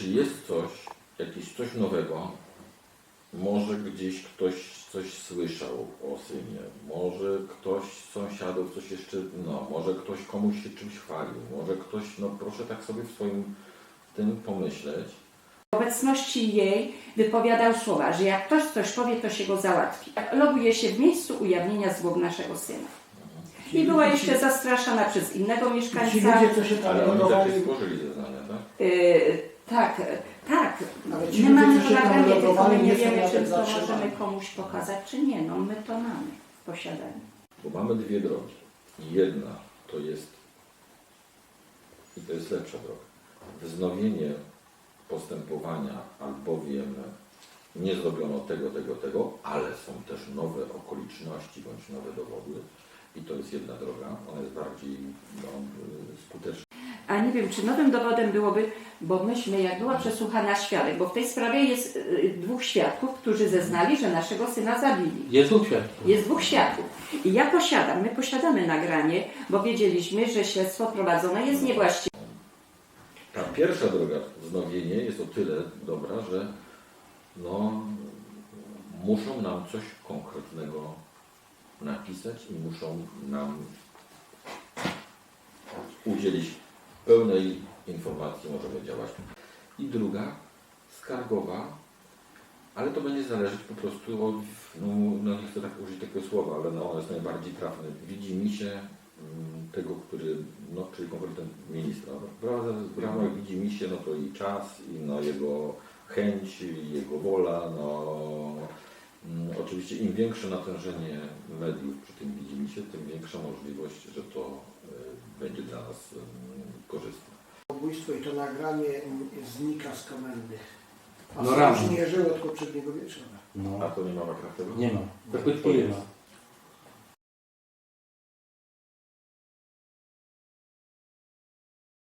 czy jest coś, jakieś coś nowego, może gdzieś ktoś coś słyszał o synie, może ktoś z sąsiadów coś jeszcze, no, może ktoś komuś się czymś chwalił, może ktoś, no proszę tak sobie w swoim tym pomyśleć. W obecności jej wypowiadał słowa, że jak ktoś coś powie, to się go załatwi. Loguje się w miejscu ujawnienia zwłok naszego syna. I była jeszcze zastraszana przez innego Ci mieszkańca. ludzie, co się tam Ale oni takie złożyli zeznania, tak? Yy, tak, tak. Ale ci My ludzie, mamy się tam tylko logowali, my nie nie są wiemy, czy to zatrzymani. możemy komuś pokazać, czy nie. No my to mamy w posiadaniu. Bo mamy dwie drogi. Jedna to jest, i to jest lepsza droga, wznowienie postępowania, albowiem nie zrobiono tego, tego, tego, ale są też nowe okoliczności bądź nowe dowody. I to jest jedna droga, ona jest bardziej no, y, skuteczna. A nie wiem, czy nowym dowodem byłoby, bo myśmy, jak była przesłuchana świadek, bo w tej sprawie jest y, dwóch świadków, którzy zeznali, że naszego syna zabili. Jest dwóch świadków. Jest dwóch świadków. I ja posiadam, my posiadamy nagranie, bo wiedzieliśmy, że śledztwo prowadzone jest niewłaściwie. Ta pierwsza droga, wznowienie, jest o tyle dobra, że no, muszą nam coś konkretnego napisać i muszą nam udzielić pełnej informacji, możemy działać. I druga, skargowa, ale to będzie zależeć po prostu od, no, no nie chcę tak użyć takiego słowa, ale no, ono jest najbardziej trafne. Widzi mi się mm, tego, który, no, czyli konkretnie ministra. Prawda, ramach widzi mi się, no to i czas, i no, jego chęć, i jego wola, no, mm, oczywiście im większe natężenie mediów przy tym widzi mi się, tym większa możliwość, że to y, będzie dla nas korzystne. Zabójstwo i to nagranie znika z komendy. A No no rano. już nie żyło od poprzedniego wieczora. A No, to nie ma kraftego? nie ma. Zapytuje ma.